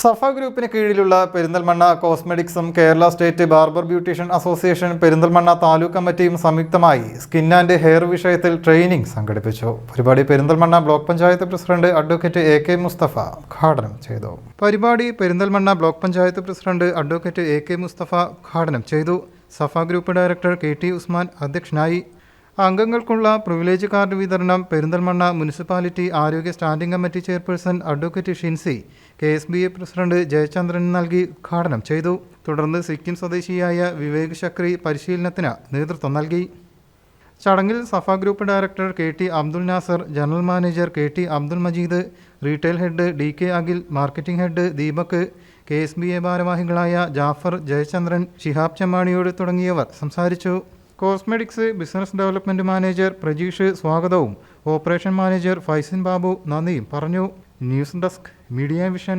സഫ ഗ്രൂപ്പിന് കീഴിലുള്ള Perinthalmanna കോസ്മെറ്റിക്സും Kerala state barber beautician association Perinthalmanna taluk കമ്മിറ്റിയും സംയുക്തമായി സ്കിൻ ആൻഡ് ഹെയർ വിഷയത്തിൽ ട്രെയിനിംഗ് സംഘടിപ്പിച്ചു. പരിപാടി Perinthalmanna block panchayat president advocate A K Mustafa ഉദ്ഘാടനം ചെയ്തു. പരിപാടി Perinthalmanna block panchayat president advocate A K Mustafa ഉദ്ഘാടനം ചെയ്തു. Safa group director K T Usman അധ്യക്ഷനായി അംഗങ്ങൾക്കുള്ള പ്രിവിലേജ് കാർഡ് വിതരണം പെരിന്തൽമണ്ണ മുനിസിപ്പാലിറ്റി ആരോഗ്യ standing committee chairperson advocate Shinsy K S B A president Jayachandran നൽകി ഉദ്ഘാടനം ചെയ്തു. തുടർന്ന് സിക്കിം സ്വദേശിയായ വിവേക് ശക്രി പരിശീലനത്തിന് നേതൃത്വം നൽകി. ചടങ്ങിൽ Safa group director K T Abdul Nasser general manager K T Abdul Majeed retail head D K Akhil marketing head Deepak K S B A ഭാരവാഹികളായ ജാഫർ ജയചന്ദ്രൻ ഷിഹാബ് ചമ്മാണിയോട് തുടങ്ങിയവർ സംസാരിച്ചു. Cosmetics business development manager Prajeesh സ്വാഗതവും. ഓപ്പറേഷൻ മാനേജർ ഫൈസിൻ ബാബു നന്ദിയും പറഞ്ഞു. News desk media vision.